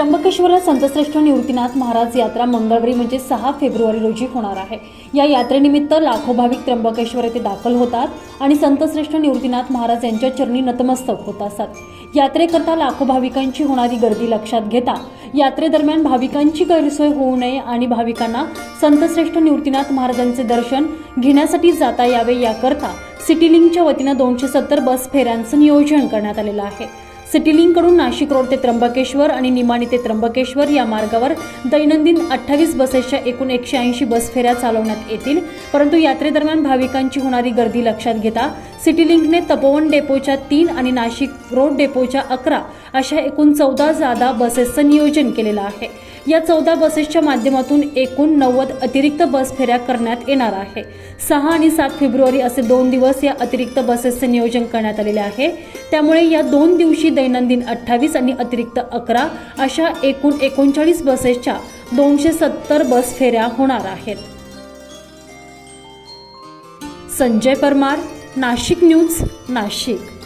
त्र्यंबकेश्वरला संतश्रेष्ठ निवृत्तीनाथ महाराज यात्रा मंगळवारी म्हणजे सहा फेब्रुवारी रोजी होणार आहे. या यात्रेनिमित्त लाखो भाविक त्र्यंबकेश्वर येथे दाखल होतात आणि संतश्रेष्ठ निवृत्तीनाथ महाराज यांच्या चरणी नतमस्तक होत असतात यात्रेकरता लाखो भाविकांची होणारी गर्दी लक्षात घेता यात्रेदरम्यान भाविकांची गैरसोय होऊ नये आणि भाविकांना संतश्रेष्ठ निवृत्तीनाथ महाराजांचे दर्शन घेण्यासाठी जाता यावे याकरता सिटीलिंकच्या वतीनं दोनशे सत्तर बस फेऱ्यांचं नियोजन करण्यात आलेलं आहे. सिटीलिंगकडून नाशिक रोड ते त्र्यंबकेश्वर आणि निमाणी ते त्र्यंबकेश्वर या मार्गावर दैनंदिन अठ्ठावीस बसेसच्या एकूण एकशे ऐंशी बस फेऱ्या चालवण्यात येतील. परंतु यात्रेदरम्यान भाविकांची होणारी गर्दी लक्षात घेता सिटीलिंकने तपोवन डेपोच्या तीन आणि नाशिक रोड डेपोच्या अकरा अशा एकूण चौदा जादा बसेसचं नियोजन केलेलं आहे. या चौदा बसेसच्या माध्यमातून एकूण नव्वद अतिरिक्त बस फेऱ्या करण्यात येणार आहे. सहा आणि सात फेब्रुवारी असे दोन दिवस या अतिरिक्त बसेसचे नियोजन करण्यात आलेले आहे. त्यामुळे या दोन दिवशी दैनंदिन अठ्ठावीस आणि अतिरिक्त अकरा अशा एकूण एकोणचाळीस बसेसच्या दोनशे सत्तर बस फेऱ्या होणार आहेत. संजय परमार नाशिक न्यूज नाशिक.